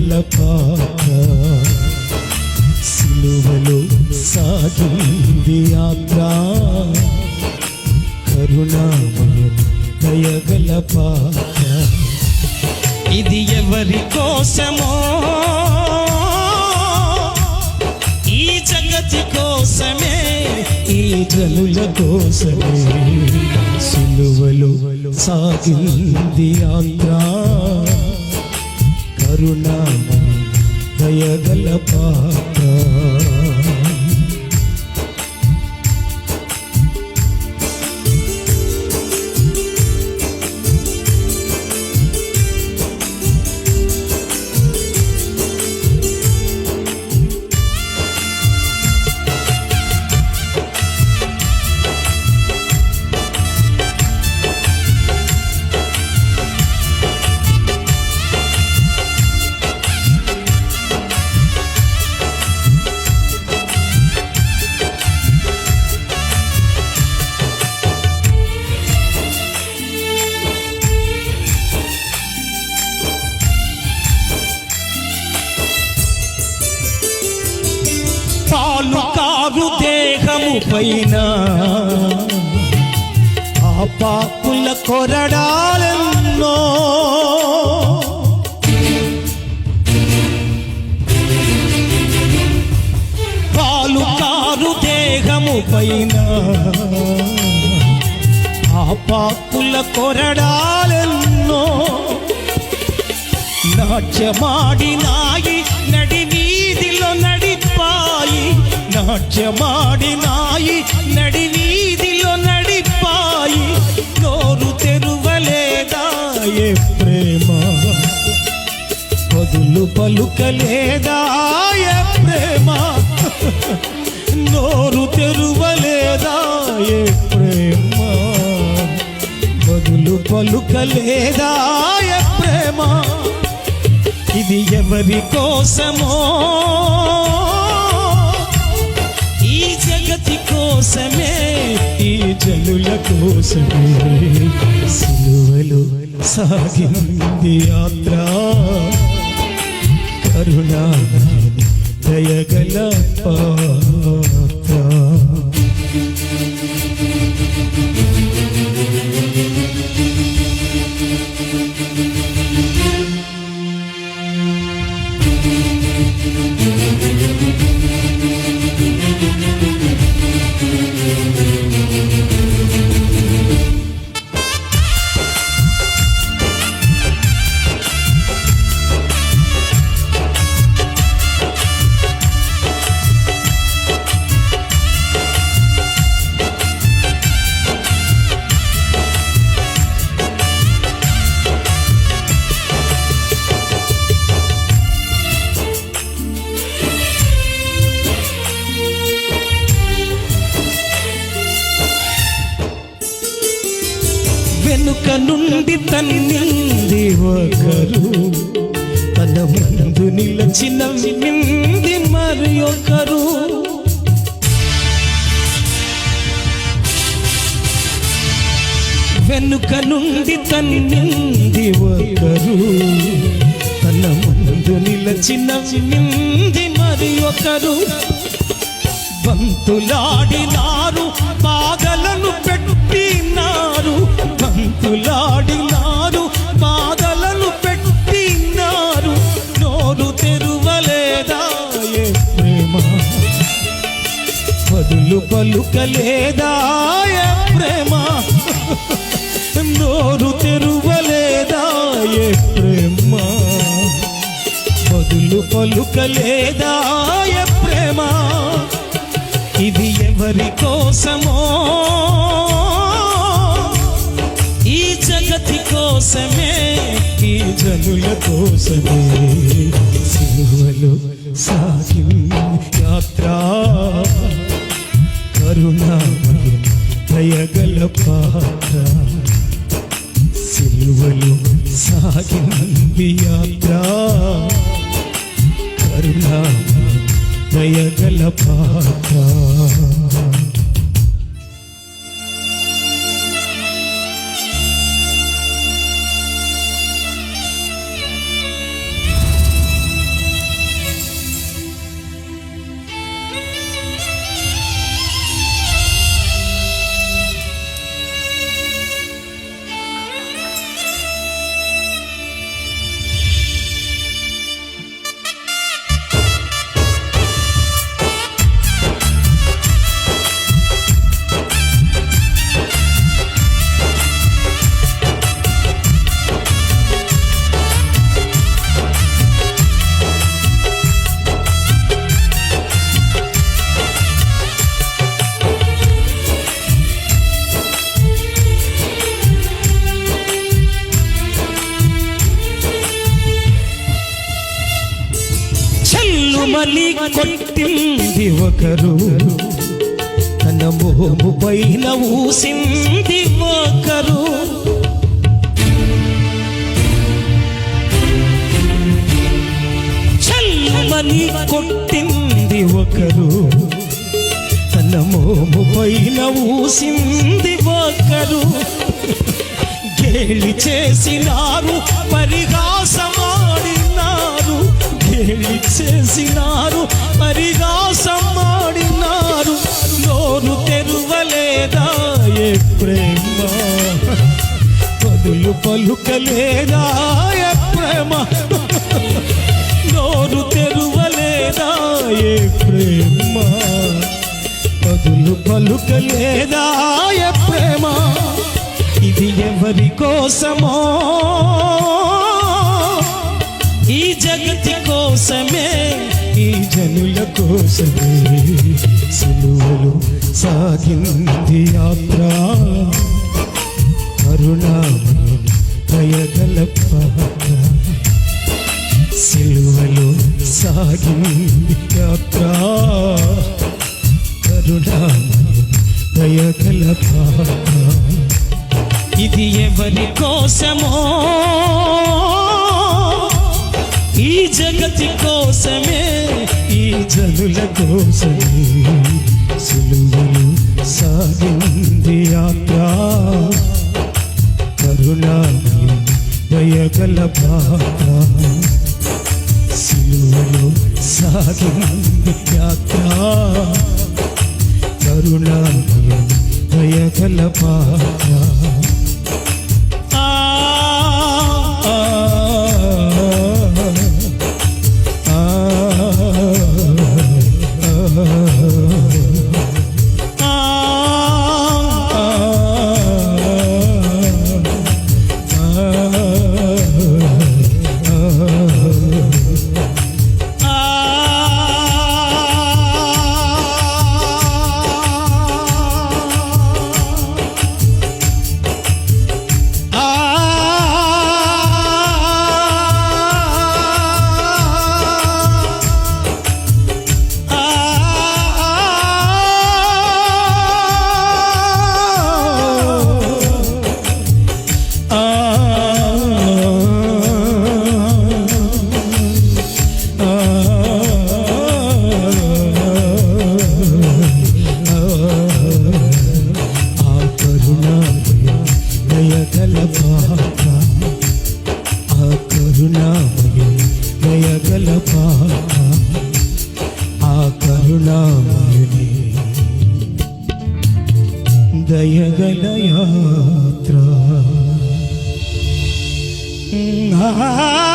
దయగల పాత్ర సిలువలో సాగింది యాత్ర. కరుణామయ దయగల పాత్ర ఇది ఎవరి కోసమో? ఈ జగతి కోసమే ఈ జనుల కోసమే. సిలువలు సాగింది యాత్ర. కరుణామయ దయగల పాత్ర. పాలు కారు దేహము పైన. ఆ పాపుల కొరడాలన్నో. పాలు కారు దేహము పైన. ఆ పాపుల కొరడాలెన్నో. నాట్యమాడినాయి నడి వీధిలో నడిపాయి. నాట్యమాడినాయి. నడి వీధిలో నడిపాయి. నోరు తెరువలేదాయే ప్రేమ. పదులు పలుకలేదాయే ప్రేమ. నోరు తెరువలేదాయే ప్రేమ. బదులు పలుకలేదాయ ప్రేమ. ఇది ఎవరి కోసమో? కోసమే ఈ జనుల కోసమే సిలువలు సాగింది యాత్ర. కరుణా దయగల పాత్ర. వెనుక నుండి తన్నింది ఒకరు. తన ముందు నిలచిన మింది మరి ఒకరు. వెనుక నుండి తన్నింది ఒకరు. తన ముందు నిలచిన మింది మరి ఒకరు. బంతులాడినారు పాగలను పెట్టినారు బంతులాడినారు బాధలను పెట్టినారు. నోరు తెరువలేదాయే ప్రేమ? బదులు పలుకలేదాయ ప్రేమ? నోరు తెరువలేదాయే ప్రేమ? బదులు పలుకలేదాయ ప్రేమ? ఇది ఎవరి కోసమో కోసమే ఈ జనుల కోసమే సిలువలు సాగి యాత్ర. కరుణామయ దయగల పాత్ర సిలువలు సాగింది యాత్ర. కరుణామయ దయగల పాత్ర కొట్టింది ఒకరు. తన మోము పైన ఊసింది ఒకరు. చల్లమని కొట్టింది ఒకరు. తన మోము పైన ఊసింది ఒకరు. గేలి చేసినారు పరిహాసమాడినారు గేలి చేసినారు పరిహాసమాడినారు నోరు తెరువలేదా ఏ ప్రేమ? పదులు పలుకలేదా ఏ ప్రేమ? నోరు తెరువలేదా ఏ ప్రేమ? పదులు పలుకలేదా ఏ ప్రేమ? ఇది ఎవరి కోసమో? ఈ జగతి కోసమే ఈ జనుల కోసమే సులువలు సాగింది యాత్ర. కరుణామయం దయగల పాత్ర సిలువలో సాగింది యాత్ర. కరుణామయం దయగల పాత్ర ఇది ఎవరి కోసమో ఈ జగతి కోసమే ఈ జనుల కోసమే సులువులు సాగింది యాత్ర. కరుణామయం దయగల పాత్ర. సిలువలో సాగింది యాత్ర. కరుణామయం దయగల పాత్ర. యాత్ర ఆ